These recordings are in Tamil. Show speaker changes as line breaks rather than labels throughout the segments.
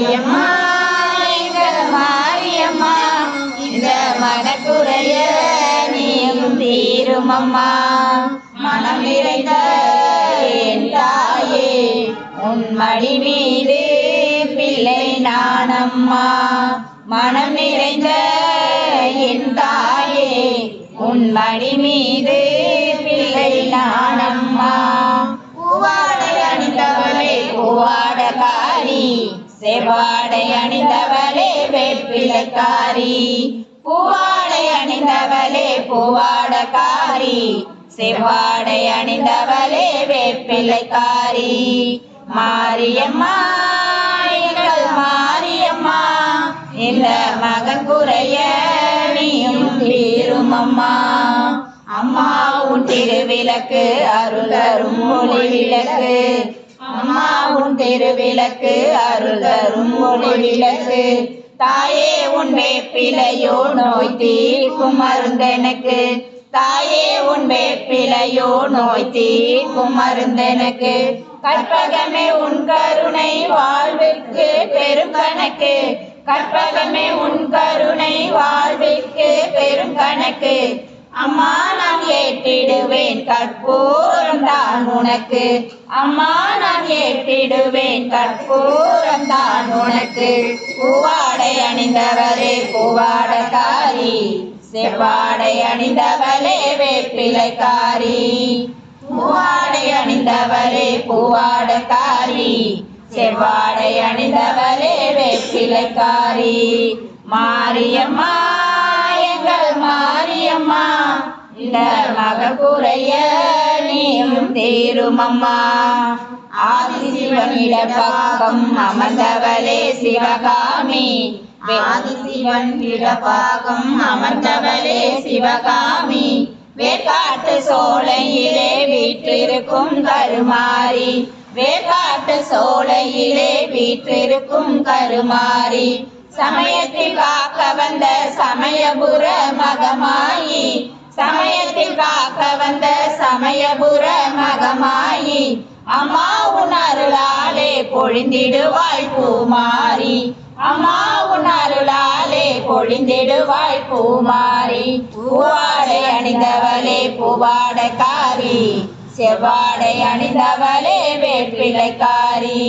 மாரியம்மா எங்கள் மாரியம்மா இந்த மனக்குறைய நீயும் தீரும் மனம் நிறைந்த என் தாயே உன் மடி மீது பிள்ளை நானம்மா. மனம் நிறைந்த என் தாயே உன் மடி மீது பிள்ளை நான். செவாடை அணிந்தவளே வேப்பிலைக்காரி. பூவாடை அணிந்தவளே பூவாடக்காரி. செவ்வாடை அணிந்தவளே வேப்பிலைக்காரி. மாரியம்மா எங்கள் மாரியம்மா இந்த மகன் குறைய நீயும் தீருமம்மா. அம்மா உன் திருவிளக்கு அருள் தரும் ஒளி விளக்கு அம்மா உன் திருவிளக்கு அருள் தரும் ஒளி விளக்கு. தாயே உன் வேப்பிலையோ நோய் தீர்க்கும் மருந்தெனக்கு. தாயே உன் வேப்பிலையோ நோய் தீர்க்கும் மருந்தெனக்கு. கற்பகமே உன் கருணை வாழ்விற்கு பெரும் கணக்கு கற்பகமே உன் கருணை வாழ்விற்கு பெரும் கணக்கு அம்மா நான் ஏற்றிடுவேன் கற்பூரம் தான் உனக்கு. அம்மா நான் ஏற்றிடுவேன் கற்பூரம் தான் உனக்கு. பூவாடை அணிந்தவரே பூவாடக்காரி செவ்வாடை அணிந்தவளே வேப்பிலைக்காரி. பூவாடை அணிந்தவளே பூவாடக்காரி செவ்வாடை அணிந்தவளே வேப்பிலைக்காரி. மாரியம்மா இந்த மகக்குறைய நீயும் தீரும் அம்மா ஆதிசிவனிட பாகம் அமர்ந்தவளே சிவகாமி. ஆதிசிவன் பாகம் அமர்ந்தவளே சிவகாமி. வேக்காட்டு சோலையிலே வீற்றிருக்கும் கருமாரி. வேக்காட்டு சோலையிலே வீற்றிருக்கும் கருமாரி. சமயத்தில் காக்க வந்த சமயபுர மகமாயி. சமயத்தில் காக்க வந்த சமயபுர மகமாயி அம்மா உன் அருளாலே பொழிந்திடுவாய் பூமாரி. அம்மா உன் அருளாலே பொழிந்திடுவாய் பூமாரி. பூவாடை அணிந்தவளே பூவாடக்காரி செவ்வாடை அணிந்தவளே வேப்பிலைக்காரி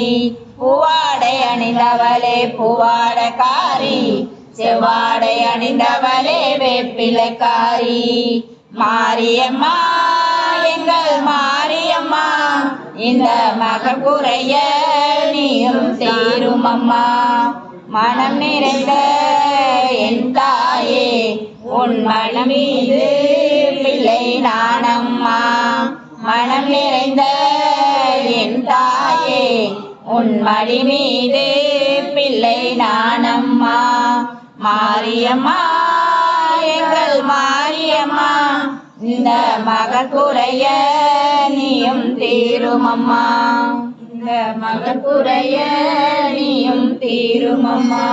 பூவாடை அணிந்தவளே பூவாடக்காரி செவ்வாடை அணிந்தவளே வேப்பிலைக்காரி. மாரியம்மா எங்கள் மாரியம்மா இந்த மகள் குறைய நீயும் தீரும் அம்மா மனம் நிறைந்த என் தாயே உன் மனம் மீது பிள்ளை நானம்மா. மனம் நிறைந்த என் தாயே உன் மடி மீது பிள்ளை நானம்மா. மாரியம்மா எங்கள் மாரியம்மா இந்த மகள் குறைய நீயும் தீருமம்மா. இந்த மகள் குறைய நீயும் தீருமம்மா.